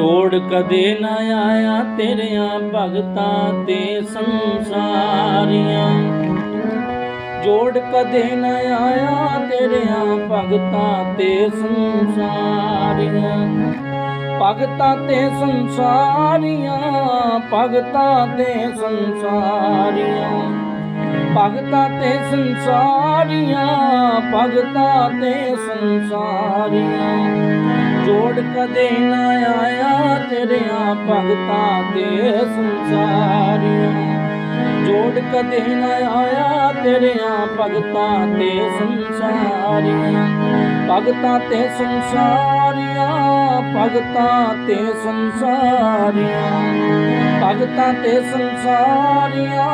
ਜੋੜ ਕਦੇ ਨਾ ਆਇਆ ਤੇਰਿਆਂ ਭਗਤਾਂ ਤੇ ਸੰਸਾਰੀਆਂ। ਜੋੜ ਕਦੇ ਨਾ ਆਇਆ ਤੇਰਿਆਂ ਭਗਤਾਂ ਤੇ ਸੰਸਾਰੀਆਂ। ਭਗਤਾਂ ਤੇ ਸੰਸਾਰੀਆਂ, ਭਗਤਾਂ ਤੇ ਸੰਸਾਰੀਆਂ। ਭਗਤਾਂ ਤੇ ਸੰਸਾਰੀਆਂ, ਭਗਤਾਂ ਤੇ ਸੰਸਾਰੀਆਂ। ਜੋੜ ਕਦੇ ਨਾ ਆਇਆ ਤੇਰਿਆਂ ਭਗਤਾਂ ਤੇ ਸੰਸਾਰੀਆਂ ਜੋੜ ਕਦੇ ਨਾ ਆਇਆ ਤੇਰਿਆਂ ਭਗਤਾਂ ਤੇ ਸੰਸਾਰੀਆਂ ਭਗਤਾਂ ਤੇ ਸੰਸਾਰੀਆਂ ਭਗਤਾਂ ਤੇ ਸੰਸਾਰੀਆਂ ਭਗਤਾਂ ਤੇ ਸੰਸਾਰੀਆਂ,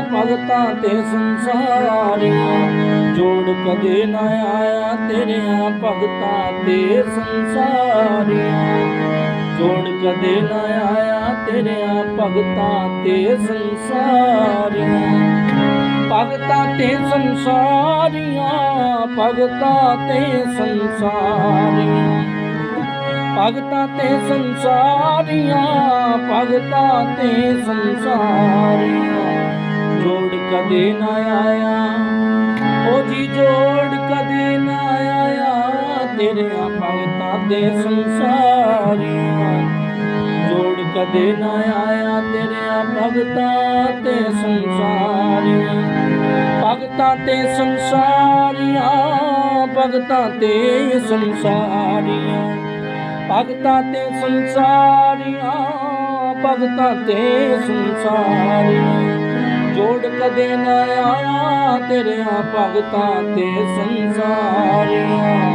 ਭਗਤਾਂ ਤੇ ਸੰਸਾਰੀਆਂ। ਜੋੜ ਕਦੇ ਨਾ ਆਇਆ ਤੇਰਿਆਂ ਭਗਤਾਂ ਤੇ ਸੰਸਾਰੀਆਂ। ਜੋੜ ਕਦੇ ਨਾ ਆਇਆ ਤੇਰਿਆਂ ਭਗਤਾਂ ਤੇ ਸੰਸਾਰੀਆਂ। ਭਗਤਾਂ ਤੇ ਸੰਸਾਰੀਆਂ, ਭਗਤਾਂ ਤੇ ਸੰਸਾਰੀਆਂ। ਭਗਤਾਂ ਤੇ ਸੰਸਾਰੀਆਂ, ਭਗਤਾਂ ਤੇ ਸੰਸਾਰੀਆਂ। ਜੋੜ ਕਦੇ ਨਾ ਆਇਆ, ਉਹ ਜੀ ਜੋੜ ਕਦੇ ਨਾ ਆਇਆ। ਤੇਰਿਆਂ ਭਗਤਾਂ ਤੇ ਸੰਸਾਰੀਆਂ, ਜੋੜ ਕਦੇ ਨਾ ਆਇਆ। ਤੇਰਿਆਂ ਭਗਤਾਂ ਤੇ ਸੰਸਾਰੀਆਂ, ਭਗਤਾਂ ਤੇ ਸੰਸਾਰੀਆਂ, ਭਗਤਾਂ ਤੇ ਸੰਸਾਰੀਆਂ। ਭਗਤਾਂ ਤੇ ਸੰਸਾਰੀਆਂ ਭਗਤਾਂ ਤੇ ਸੰਸਾਰੀਆਂ। ਜੋੜ ਕਦੇ ਨਾ ਆਇਆ ਤੇਰਿਆਂ ਭਗਤਾਂ ਤੇ ਸੰਸਾਰੀਆਂ।